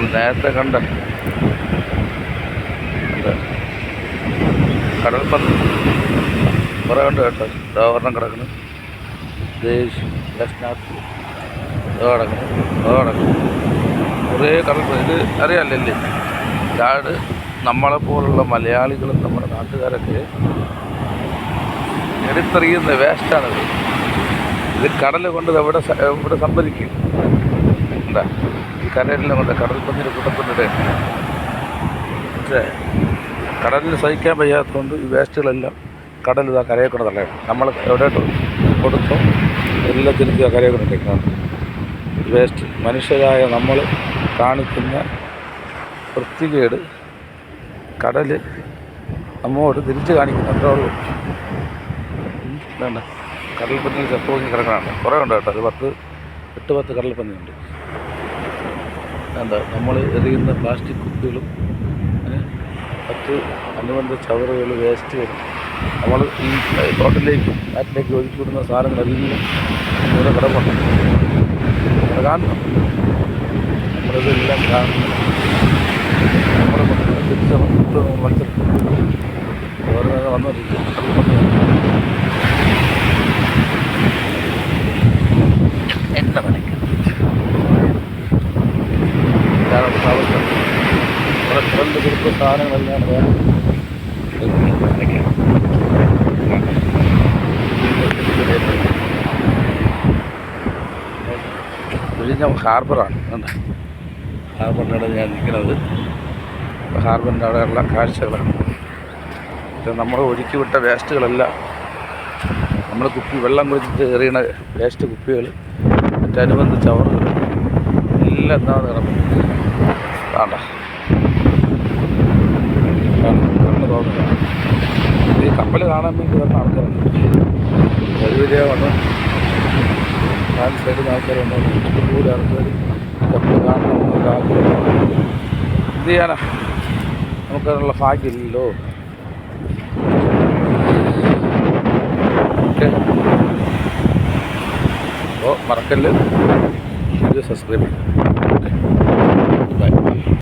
നേരത്തെ കണ്ട കണ്ട കടൽപ്പന്ത് കുറേ ഉണ്ട് കേട്ടോ. ദോഹരണം കിടക്കുന്നു. ദേശ് കിടക്കുന്നു. കുറേ കടൽപ്പന്ത് ഇത് അറിയാമല്ലേ ചാട് നമ്മളെപ്പോലുള്ള മലയാളികളും നമ്മുടെ നാട്ടുകാരൊക്കെ എടുത്തെറിയുന്ന വേസ്റ്റാണിത് ഇത്. കടൽ കൊണ്ട് എവിടെ എവിടെ സംഭരിക്കും? എന്താ? ഈ കരയിലെല്ലാം കൊണ്ട് കടൽപ്പന്നിന്റെ കൂട്ടപ്പന്നിട്ട് പക്ഷേ കടലിൽ സഹിക്കാൻ വയ്യാത്തതുകൊണ്ട് ഈ വേസ്റ്റുകളെല്ലാം കടൽ ഇതാ കരയെ കൊണ്ട് തള്ളയാണ്. നമ്മൾ എവിടെയോട്ട് കൊടുത്തോ എല്ലാം തിരിച്ച് ആ കരയെ കൊണ്ടിട്ടേക്കാണ് വേസ്റ്റ്. മനുഷ്യരായ നമ്മൾ കാണിക്കുന്ന വൃത്തികേട് കടൽ നമ്മോട് തിരിച്ച് കാണിക്കുന്നു. അത്രേ ഉള്ളൂ. വേണ്ട. കടൽപ്പന്നി ചത്തുപോയി കിടക്കണതാണ് കുറേ ഉണ്ട് കേട്ടോ. ഒരു പത്ത് എട്ട് പത്ത് കടൽപ്പന്നിയുണ്ട് എന്താ നമ്മൾ എറിയുന്ന പ്ലാസ്റ്റിക് കുപ്പികളും മറ്റ് അനുബന്ധ ചവറുകൾ വേസ്റ്റുകൾ നമ്മൾ ഈ തോട്ടിലേക്കും നാട്ടിലേക്ക് ഒഴുക്കി വിടുന്ന സാധനങ്ങളെല്ലാം ഇവിടെ കിടപ്പുണ്ട്. നമ്മൾ കാണണം. നമ്മളിതെല്ലാം കാണണം. നമ്മുടെ മത്സരം മനസ്സിലാക്കും കറണ്ട് കൊടുത്ത സാധനങ്ങളെല്ലാം വേണം. ഹാർബറാണ് എന്താ? ഹാർബറിന്റെ അവിടെ ഞാൻ നിൽക്കുന്നത്. ഹാർബറിന്റെ ഹാർബറിന്റെ അവിടെയുള്ള കാഴ്ചകളാണ്. ഇത് നമ്മൾ ഒഴുക്കി വിട്ട വേസ്റ്റുകളെല്ലാം. നമ്മൾ കുപ്പി വെള്ളം കുടിച്ചിട്ട് എറിയണ വേസ്റ്റ് കുപ്പികൾ മറ്റനുബന്ധ ചവറുകൾ എല്ലാം എന്താ കിടക്കും വേണ്ട കണ്ണ് തോന്നുക ഈ കപ്പൽ കാണാൻ വേണ്ടി വഴിവരിക വന്ന്. നാല് സൈഡിൽ ആൾക്കാരുണ്ട് എന്ത് ചെയ്യാനാ? നമുക്കതിനുള്ള ഭാഗ്യമില്ലല്ലോ. ഓക്കെ. അപ്പോൾ സബ്സ്ക്രൈബ് ചെയ്യും.